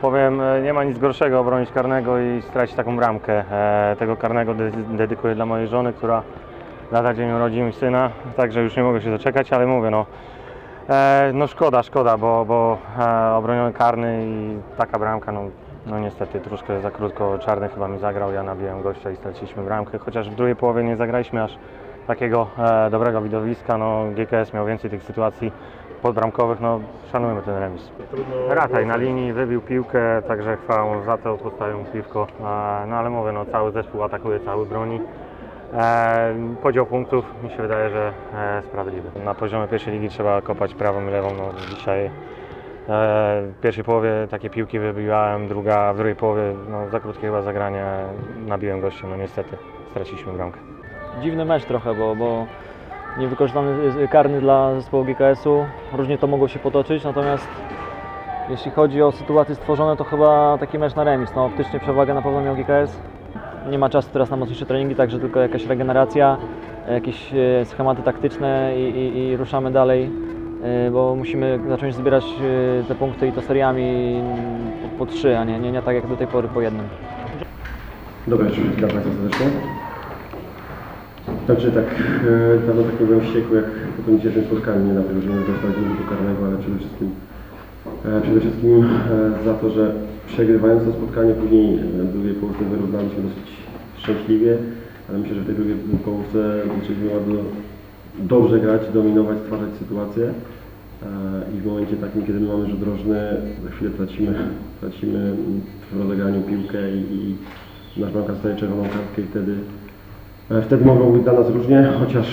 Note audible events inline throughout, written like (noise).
powiem, e, nie ma nic gorszego obronić karnego i stracić taką bramkę. E, Tego karnego de- dedykuję dla mojej żony, która lada dzień urodzin mi syna, także już nie mogę się doczekać, ale mówię, no, e, no szkoda, szkoda, bo, bo obroniony karny i taka bramka, no, no niestety troszkę za krótko. Czarny chyba mi zagrał, ja nabiłem gościa i straciliśmy bramkę, chociaż w drugiej połowie nie zagraliśmy aż takiego dobrego widowiska, no GKS miał więcej tych sytuacji podbramkowych, no szanujmy ten remis. Rataj na linii, wybił piłkę, także chwała mu za to, postawił mu piwko. No ale mówię, no cały zespół atakuje, cały broni. E, Podział punktów mi się wydaje, że e, sprawiedliwy. Na poziomie pierwszej ligi trzeba kopać prawą i lewą. No, dzisiaj e, w pierwszej połowie takie piłki wybiłem, druga, w drugiej połowie no, za krótkie chyba zagranie nabiłem gościa, no niestety straciliśmy bramkę. Dziwny mecz trochę, bo, bo niewykorzystany karny dla zespołu GKS-u. Różnie to mogło się potoczyć, natomiast jeśli chodzi o sytuacje stworzone, to chyba taki mecz na remis. No, optycznie przewagę na pewno miał GKS. Nie ma czasu teraz na mocniejsze treningi, także tylko jakaś regeneracja, jakieś e, schematy taktyczne i, i, i ruszamy dalej, e, bo musimy zacząć zbierać e, te punkty i to seriami po, po trzy, a nie, nie, nie tak jak do tej pory po jednym. Dobra, jeszcze witam serdecznie. Znaczy tak, e, dawno tak nie byłem wściekły jak po tym dzisiejszym spotkaniu, nie na to, że nie do karnego, ale przede wszystkim, e, przede wszystkim e, za to, że przegrywając to spotkanie później w drugiej połowie wyrównaliśmy dosyć szczęśliwie, ale myślę, że w tej drugiej połówce zaczęliśmy bardzo dobrze grać, dominować, stwarzać sytuację. I w momencie takim, kiedy my mamy rzut rożny, za chwilę tracimy, tracimy w rozegraniu piłkę i, i nasz bramkarz dostaje czerwoną kartkę i wtedy, wtedy mogą być dla nas różnie, chociaż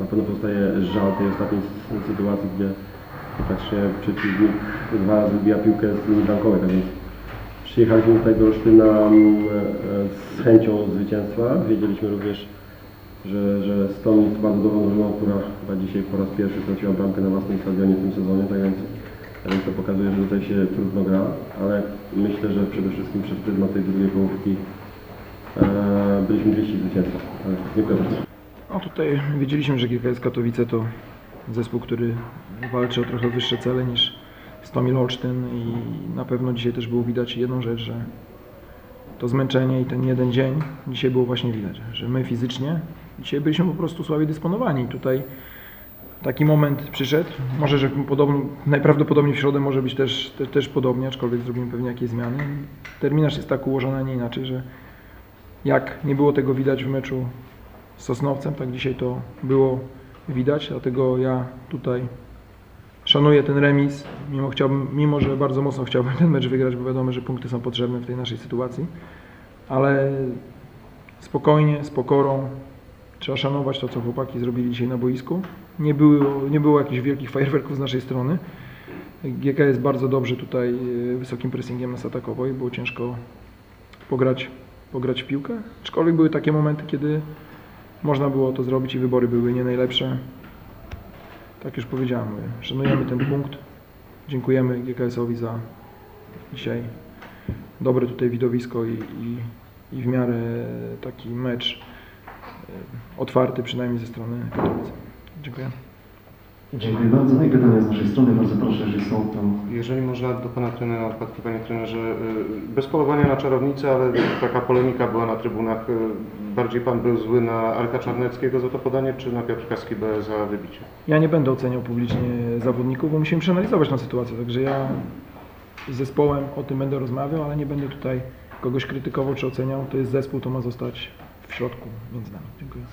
na pewno pozostaje żal tej ostatniej sytuacji, gdzie praktycznie przeciwnik dwa razy wybija piłkę z linii bramkowej, tak więc przyjechaliśmy tutaj do Olsztyna mm, e, z chęcią zwycięstwa. Wiedzieliśmy również, że, że Stone jest bardzo dobrą drużyną, która chyba dzisiaj po raz pierwszy straciła bramkę na własnym stadionie w tym sezonie, tak więc, tak to pokazuje, że tutaj się trudno gra, ale myślę, że przede wszystkim przez pryzmat tej drugiej połówki e, byliśmy bliżsi zwycięstwa. Dziękuję bardzo. No tutaj wiedzieliśmy, że GKS Katowice to zespół, który walczy o trochę wyższe cele niż Stomil Olsztyn i na pewno dzisiaj też było widać jedną rzecz, że to zmęczenie i ten jeden dzień dzisiaj było właśnie widać, że my fizycznie dzisiaj byliśmy po prostu słabiej dysponowani. Tutaj taki moment przyszedł, może, że podobno, najprawdopodobniej w środę może być też, też, też podobnie, aczkolwiek zrobimy pewnie jakieś zmiany. Terminarz jest tak ułożony, a nie inaczej, że jak nie było tego widać w meczu z Sosnowcem, tak dzisiaj to było widać, dlatego ja tutaj szanuję ten remis, mimo, chciałbym, mimo że bardzo mocno chciałbym (laughs) ten mecz wygrać, bo wiadomo, że punkty są potrzebne w tej naszej sytuacji, ale spokojnie, z pokorą, trzeba szanować to, co chłopaki zrobili dzisiaj na boisku. Nie było, nie było jakichś wielkich fajerwerków z naszej strony. GKS bardzo dobrze tutaj e, wysokim pressingiem nas atakował i było ciężko pograć, pograć w piłkę. Aczkolwiek były takie momenty, kiedy można było to zrobić i wybory były nie najlepsze. Tak już powiedziałem, mówię, szanujemy ten punkt. Dziękujemy GKS-owi za dzisiaj dobre tutaj widowisko i, i, i w miarę taki mecz e, otwarty przynajmniej ze strony Katowic. Dziękuję. Dziękuję bardzo. No i pytania z naszej strony, bardzo proszę, jeżeli są tam. Jeżeli można do Pana trenera, Patki, Panie trenerze, y, bez polowania na czarownicę, ale taka polemika była na trybunach. y, Bardziej Pan był zły na Arka Czarneckiego za to podanie, czy na Piotrka Skibę za wybicie? Ja nie będę oceniał publicznie zawodników, bo musimy przeanalizować tę sytuację. Także ja z zespołem o tym będę rozmawiał, ale nie będę tutaj kogoś krytykował czy oceniał. To jest zespół, to ma zostać w środku między nami. Dziękuję.